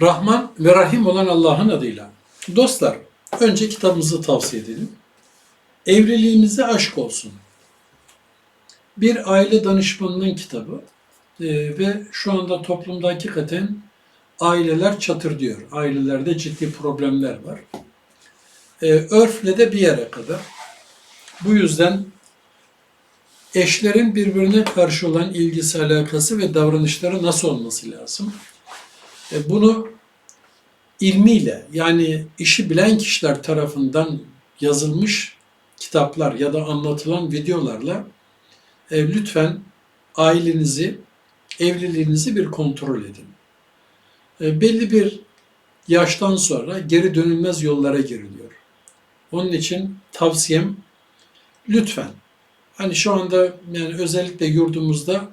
Rahman ve Rahim olan Allah'ın adıyla. Dostlar, önce kitabımızı tavsiye edelim. Evliliğimize aşk olsun. Bir aile danışmanının kitabı Ee, ve şu anda toplumda hakikaten aileler çatır diyor. Ailelerde ciddi problemler var. Ee, örfle de bir yere kadar. Bu yüzden eşlerin birbirine karşı olan ilgisi, alakası ve davranışları nasıl olması lazım? E, Bunu ilmiyle yani işi bilen kişiler tarafından yazılmış kitaplar ya da anlatılan videolarla e, lütfen ailenizi, evliliğinizi bir kontrol edin. E, belli bir yaştan sonra geri dönülmez yollara giriliyor. Onun için tavsiyem lütfen hani şu anda yani özellikle yurdumuzda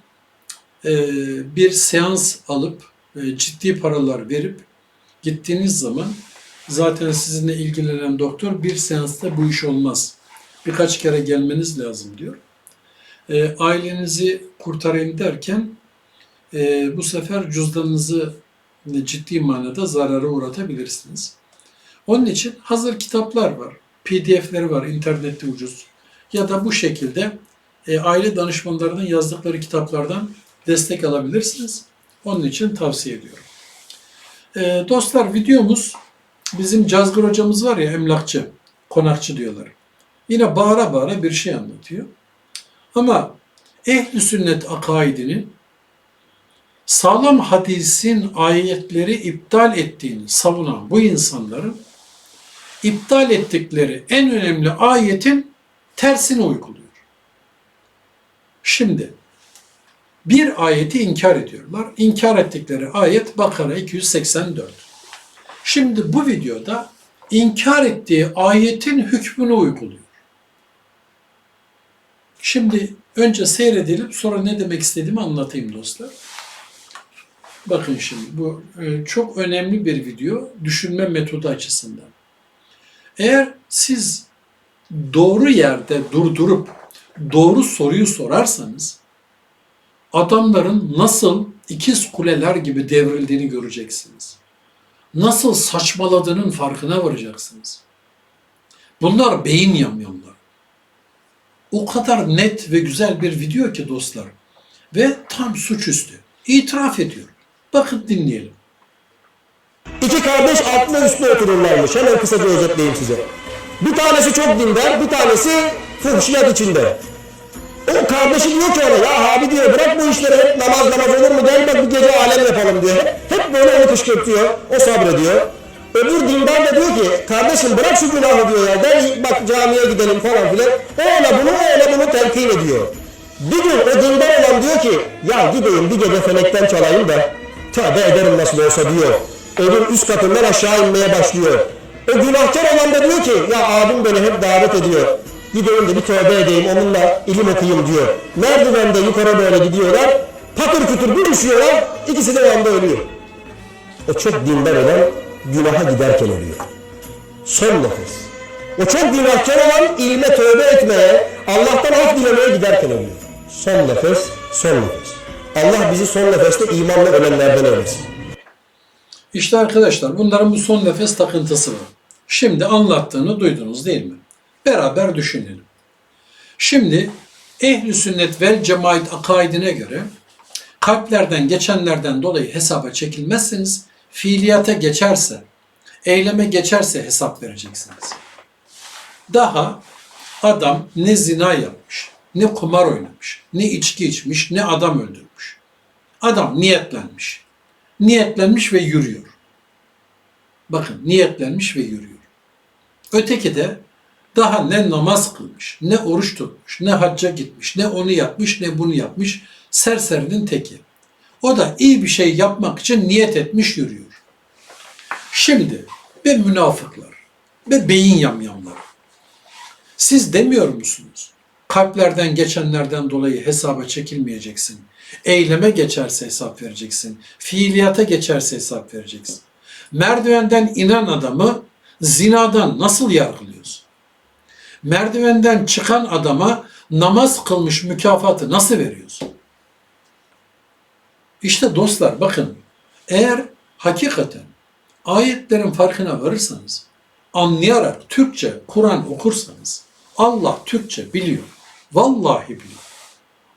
e, bir seans alıp ciddi paralar verip gittiğiniz zaman zaten sizinle ilgilenen doktor bir seansta bu iş olmaz. Birkaç kere gelmeniz lazım diyor. E, ailenizi kurtarayım derken e, bu sefer cüzdanınızı ciddi manada zarara uğratabilirsiniz. Onun için hazır kitaplar var. PDF'leri var internette ucuz. Ya da bu şekilde e, aile danışmanlarının yazdıkları kitaplardan destek alabilirsiniz. Onun için tavsiye ediyorum. E, dostlar videomuz bizim Cazgır hocamız var ya emlakçı, konakçı diyorlar. Yine bağıra bağıra bir şey anlatıyor. Ama ehli sünnet akaidinin sağlam hadisin ayetleri iptal ettiğini savunan bu insanların iptal ettikleri en önemli ayetin tersini uyguluyor. Şimdi bir ayeti inkar ediyorlar. İnkar ettikleri ayet Bakara 284. Şimdi bu videoda inkar ettiği ayetin hükmünü uyguluyor. Şimdi önce seyredelim sonra ne demek istediğimi anlatayım dostlar. Bakın şimdi bu e, çok önemli bir video düşünme metodu açısından. Eğer siz doğru yerde durdurup doğru soruyu sorarsanız adamların nasıl ikiz kuleler gibi devrildiğini göreceksiniz. Nasıl saçmaladığının farkına varacaksınız. Bunlar beyin yamyamlar. O kadar net ve güzel bir video ki dostlar. Ve tam suçüstü. İtiraf ediyor. Bakın dinleyelim. İki kardeş altlı üstlü otururlarmış. Hemen kısaca özetleyeyim size. Bir tanesi çok dindar, bir tanesi fuhşiyat içinde. O kardeşi diyor ki ya abi diyor bırak bu işleri hep namaz namaz olur mu gel bak bir gece alem yapalım diyor. Hep, böyle onu kışkırtıyor, o sabrediyor. Öbür dindar da diyor ki kardeşim bırak şu günahı diyor ya gel bak camiye gidelim falan filan. Ona bunu ona bunu telkin ediyor. Bir gün o dindar olan diyor ki ya gideyim bir gece felekten çalayım da tövbe ederim nasıl olsa diyor. Evin üst katından aşağı inmeye başlıyor. O günahkar olan da diyor ki ya abim beni hep davet ediyor. Gideyim de bir tövbe edeyim onunla ilim okuyayım diyor. Merdivende yukarı böyle gidiyorlar. Patır kütür bir düşüyorlar. İkisi de o anda ölüyor. O çok dindar olan günaha giderken ölüyor. Son nefes. O çok günahkar olan ilme tövbe etmeye, Allah'tan af dilemeye giderken ölüyor. Son nefes, son nefes. Allah bizi son nefeste imanla ölenlerden eylesin. İşte arkadaşlar bunların bu son nefes takıntısı var. Şimdi anlattığını duydunuz değil mi? Beraber düşünelim. Şimdi ehli sünnet vel cemaat akaidine göre kalplerden geçenlerden dolayı hesaba çekilmezseniz fiiliyata geçerse, eyleme geçerse hesap vereceksiniz. Daha adam ne zina yapmış, ne kumar oynamış, ne içki içmiş, ne adam öldürmüş. Adam niyetlenmiş. Niyetlenmiş ve yürüyor. Bakın niyetlenmiş ve yürüyor. Öteki de daha ne namaz kılmış, ne oruç tutmuş, ne hacca gitmiş, ne onu yapmış, ne bunu yapmış. Serserinin teki. O da iyi bir şey yapmak için niyet etmiş yürüyor. Şimdi ve münafıklar ve beyin yamyamları. Siz demiyor musunuz? Kalplerden geçenlerden dolayı hesaba çekilmeyeceksin. Eyleme geçerse hesap vereceksin. Fiiliyata geçerse hesap vereceksin. Merdivenden inen adamı zinadan nasıl yargılıyorsun? Merdivenden çıkan adama namaz kılmış mükafatı nasıl veriyorsun? İşte dostlar bakın eğer hakikaten ayetlerin farkına varırsanız, anlayarak Türkçe Kur'an okursanız, Allah Türkçe biliyor. Vallahi biliyor.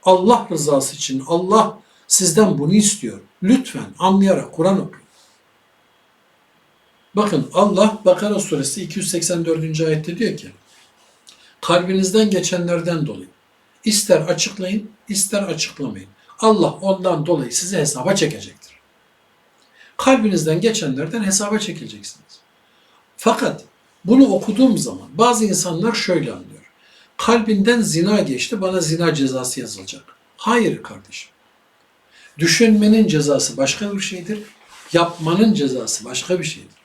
Allah rızası için Allah sizden bunu istiyor. Lütfen anlayarak Kur'an okuyun. Bakın Allah Bakara suresi 284. ayette diyor ki kalbinizden geçenlerden dolayı ister açıklayın ister açıklamayın. Allah ondan dolayı sizi hesaba çekecektir. Kalbinizden geçenlerden hesaba çekileceksiniz. Fakat bunu okuduğum zaman bazı insanlar şöyle anlıyor. Kalbinden zina geçti bana zina cezası yazılacak. Hayır kardeşim. Düşünmenin cezası başka bir şeydir. Yapmanın cezası başka bir şeydir.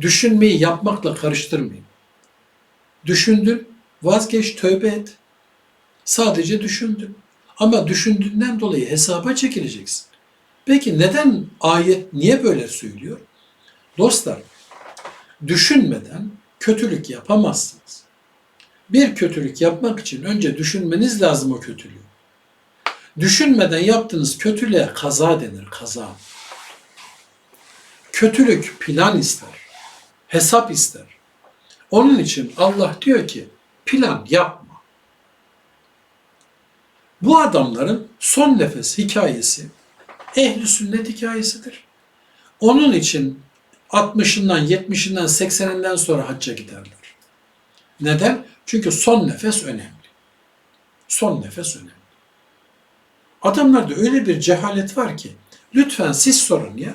Düşünmeyi yapmakla karıştırmayın. Düşündün, vazgeç, tövbe et. Sadece düşündün. Ama düşündüğünden dolayı hesaba çekileceksin. Peki neden ayet niye böyle söylüyor? Dostlar, düşünmeden kötülük yapamazsınız. Bir kötülük yapmak için önce düşünmeniz lazım o kötülüğü. Düşünmeden yaptığınız kötülüğe kaza denir, kaza. Kötülük plan ister, hesap ister. Onun için Allah diyor ki plan yapma. Bu adamların son nefes hikayesi ehli sünnet hikayesidir. Onun için 60'ından, 70'inden, 80'inden sonra hacca giderler. Neden? Çünkü son nefes önemli. Son nefes önemli. Adamlarda öyle bir cehalet var ki lütfen siz sorun ya.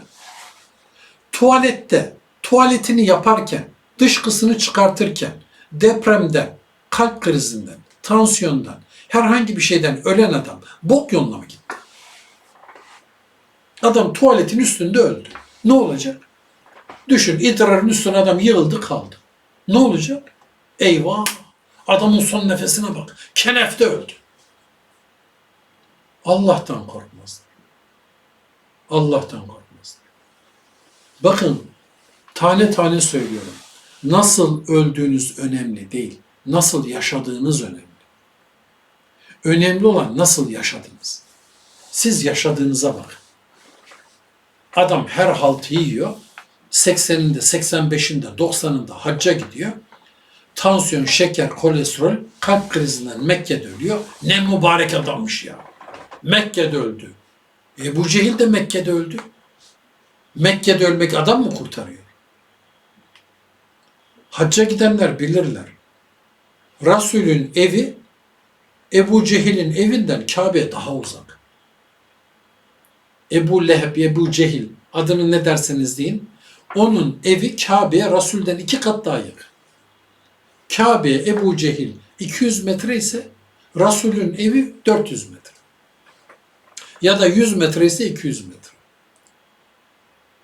Tuvalette, tuvaletini yaparken, dışkısını çıkartırken, depremden, kalp krizinden, tansiyondan, herhangi bir şeyden ölen adam bok yoluna mı gitti? Adam tuvaletin üstünde öldü. Ne olacak? Düşün idrarın üstüne adam yığıldı kaldı. Ne olacak? Eyvah! Adamın son nefesine bak. Kenefte öldü. Allah'tan korkmazlar. Allah'tan korkmazlar. Bakın tane tane söylüyorum. Nasıl öldüğünüz önemli değil. Nasıl yaşadığınız önemli. Önemli olan nasıl yaşadınız. Siz yaşadığınıza bakın. Adam her haltı yiyor. 80'inde, 85'inde, 90'ında hacca gidiyor. Tansiyon, şeker, kolesterol, kalp krizinden Mekke'de ölüyor. Ne mübarek adammış ya. Mekke'de öldü. Ebu Cehil de Mekke'de öldü. Mekke'de ölmek adam mı kurtarıyor? Hacca gidenler bilirler. Resulün evi Ebu Cehil'in evinden Kabe daha uzak. Ebu Leheb, Ebu Cehil adını ne derseniz deyin. Onun evi Kabe'ye Resul'den iki kat daha yakın. Kabe'ye Ebu Cehil 200 metre ise Resul'ün evi 400 metre. Ya da 100 metre ise 200 metre.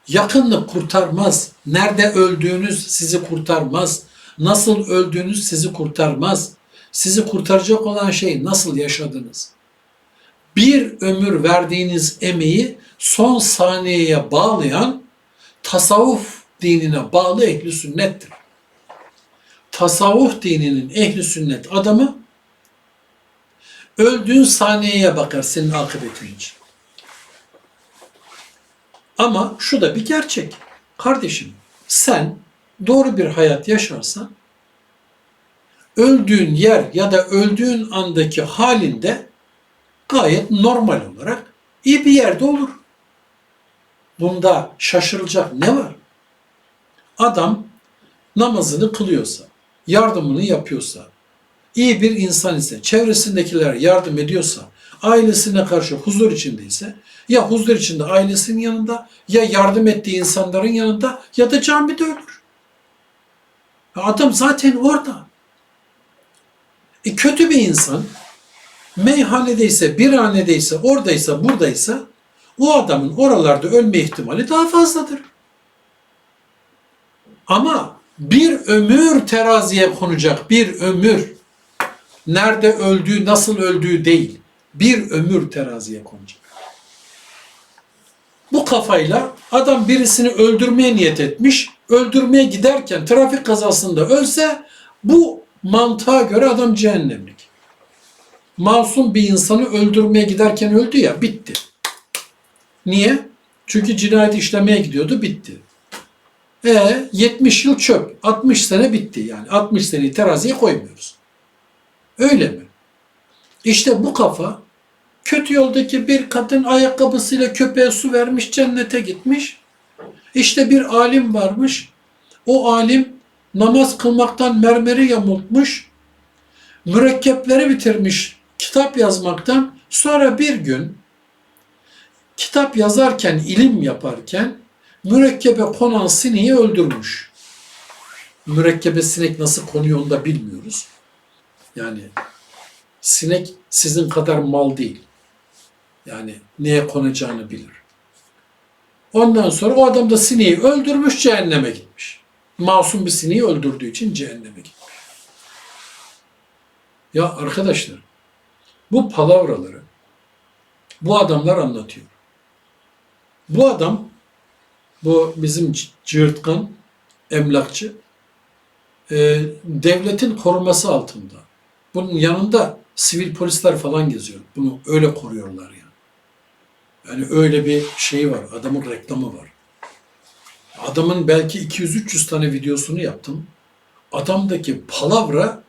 Yakınlık kurtarmaz. Nerede öldüğünüz sizi kurtarmaz. Nasıl öldüğünüz sizi kurtarmaz. Sizi kurtaracak olan şey nasıl yaşadınız. Bir ömür verdiğiniz emeği son saniyeye bağlayan tasavvuf dinine bağlı ehli sünnettir. Tasavvuf dininin ehli sünnet adamı öldüğün saniyeye bakar senin akıbetin için. Ama şu da bir gerçek. Kardeşim sen doğru bir hayat yaşarsan öldüğün yer ya da öldüğün andaki halinde gayet normal olarak iyi bir yerde olur. Bunda şaşırılacak ne var? Adam namazını kılıyorsa, yardımını yapıyorsa, iyi bir insan ise, çevresindekiler yardım ediyorsa, ailesine karşı huzur içindeyse, ya huzur içinde ailesinin yanında, ya yardım ettiği insanların yanında ya da camide ölür. Adam zaten orada. E kötü bir insan meyhanedeyse, birhanedeyse, oradaysa, buradaysa o adamın oralarda ölme ihtimali daha fazladır. Ama bir ömür teraziye konacak, bir ömür. Nerede öldüğü, nasıl öldüğü değil. Bir ömür teraziye konacak. Bu kafayla adam birisini öldürmeye niyet etmiş. Öldürmeye giderken trafik kazasında ölse bu mantığa göre adam cehennemlik. Masum bir insanı öldürmeye giderken öldü ya bitti. Niye? Çünkü cinayet işlemeye gidiyordu bitti. E 70 yıl çöp. 60 sene bitti yani. 60 seneyi teraziye koymuyoruz. Öyle mi? İşte bu kafa kötü yoldaki bir kadın ayakkabısıyla köpeğe su vermiş cennete gitmiş. İşte bir alim varmış. O alim namaz kılmaktan mermeri yamultmuş. Mürekkepleri bitirmiş kitap yazmaktan. Sonra bir gün kitap yazarken, ilim yaparken mürekkebe konan sineği öldürmüş. Mürekkebe sinek nasıl konuyor onu da bilmiyoruz. Yani sinek sizin kadar mal değil. Yani neye konacağını bilir. Ondan sonra o adam da sineği öldürmüş, cehenneme gitmiş. Masum bir sineği öldürdüğü için cehenneme gitmiş. Ya arkadaşlar, bu palavraları bu adamlar anlatıyor. Bu adam, bu bizim c- cığırtkan, emlakçı, e, devletin koruması altında. Bunun yanında sivil polisler falan geziyor. Bunu öyle koruyorlar yani. Yani öyle bir şey var. Adamın reklamı var. Adamın belki 200-300 tane videosunu yaptım. Adamdaki palavra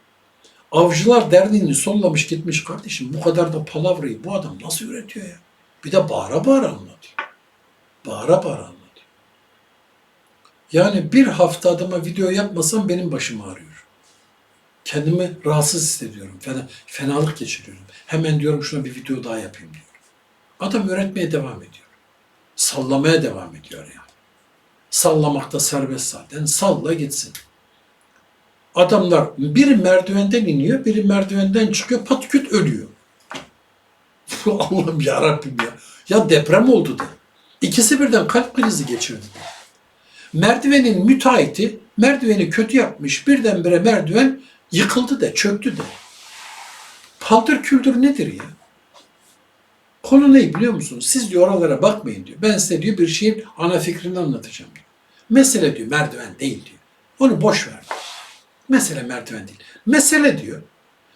Avcılar Derneği'ni sollamış gitmiş kardeşim. Bu kadar da palavrayı bu adam nasıl üretiyor ya? Bir de bağıra bağıra anlatıyor. Bağıra bağıra anlatıyor. Yani bir hafta adama video yapmasam benim başım ağrıyor. Kendimi rahatsız hissediyorum. Fena, fenalık geçiriyorum. Hemen diyorum şuna bir video daha yapayım diyorum. Adam öğretmeye devam ediyor. Sallamaya devam ediyor yani. Sallamakta serbest zaten. Salla gitsin. Adamlar biri merdivenden iniyor, biri merdivenden çıkıyor, patküt ölüyor. Allah'ım ya Rabbim ya. Ya deprem oldu da. İkisi birden kalp krizi geçirdi. Merdivenin müteahhiti merdiveni kötü yapmış. Birdenbire merdiven yıkıldı da, çöktü de. Paldır küldür nedir ya? Konu ne biliyor musunuz? Siz diyor oralara bakmayın diyor. Ben size diyor bir şeyin ana fikrini anlatacağım diyor. Mesele diyor merdiven değil diyor. Onu boş ver. Mesele merdiven değil. Mesele diyor.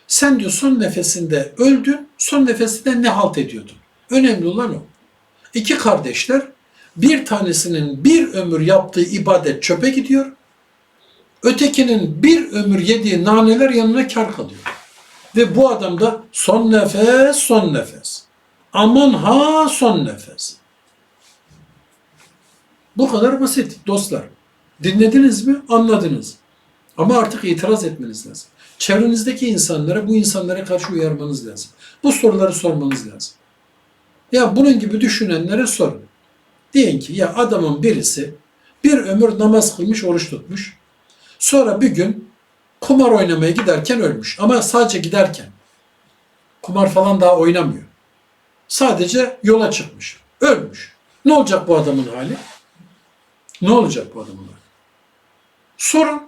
Sen diyor son nefesinde öldün, son nefesinde ne halt ediyordun? Önemli olan o. İki kardeşler, bir tanesinin bir ömür yaptığı ibadet çöpe gidiyor, ötekinin bir ömür yediği naneler yanına kar kalıyor. Ve bu adam da son nefes, son nefes. Aman ha son nefes. Bu kadar basit dostlar. Dinlediniz mi? Anladınız. Ama artık itiraz etmeniz lazım. Çevrenizdeki insanlara bu insanlara karşı uyarmanız lazım. Bu soruları sormanız lazım. Ya bunun gibi düşünenlere sorun. Diyin ki ya adamın birisi bir ömür namaz kılmış, oruç tutmuş. Sonra bir gün kumar oynamaya giderken ölmüş. Ama sadece giderken. Kumar falan daha oynamıyor. Sadece yola çıkmış. Ölmüş. Ne olacak bu adamın hali? Ne olacak bu adamın hali? Sorun.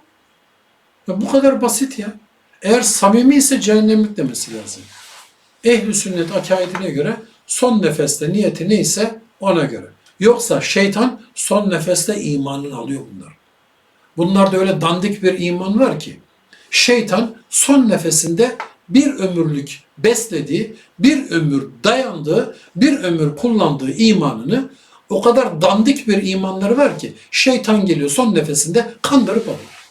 Ya bu kadar basit ya. Eğer samimi ise cehennemlik demesi lazım. Ehli sünnet akaidine göre son nefeste niyeti neyse ona göre. Yoksa şeytan son nefeste imanını alıyor bunlar. Bunlarda öyle dandik bir iman var ki şeytan son nefesinde bir ömürlük beslediği, bir ömür dayandığı, bir ömür kullandığı imanını o kadar dandik bir imanları var ki şeytan geliyor son nefesinde kandırıp alıyor.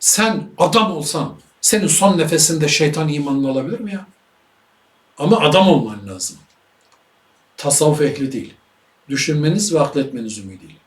Sen adam olsan senin son nefesinde şeytan imanını alabilir mi ya? Ama adam olman lazım. Tasavvuf ehli değil. Düşünmeniz ve akletmeniz ümidiyle.